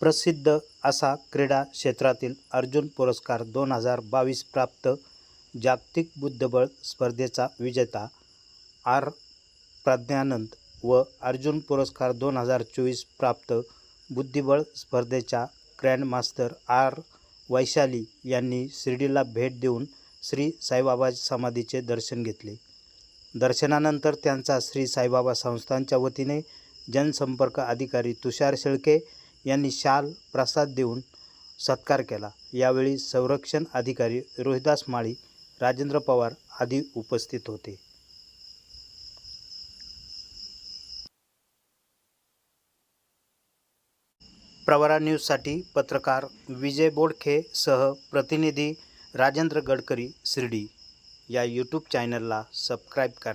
प्रसिद्ध असा क्रीडा क्षेत्रातील अर्जुन पुरस्कार दोन हजार बावीस प्राप्त जागतिक बुद्धिबळ स्पर्धेचा विजेता आर. प्रज्ञानंद व अर्जुन पुरस्कार दोन हजार चोवीस प्राप्त बुद्धिबळ स्पर्धेच्या ग्रँडमास्टर आर. वैशाली यांनी शिर्डीला भेट देऊन श्री साईबाबा समाधीचे दर्शन घेतले. दर्शनानंतर त्यांचा श्री साईबाबा संस्थांच्या वतीने जनसंपर्क अधिकारी तुषार शेळके यांनी शाल प्रसाद देऊन सत्कार केला. यावेळी संरक्षण अधिकारी रोहिदास माळी राजेंद्र पवार आदी उपस्थित होते. प्रवरा न्यूजसाठी पत्रकार विजय बोडखे सह प्रतिनिधी राजेंद्र गडकरी शिर्डी. या यूट्यूब चॅनलला सबस्क्राईब करा.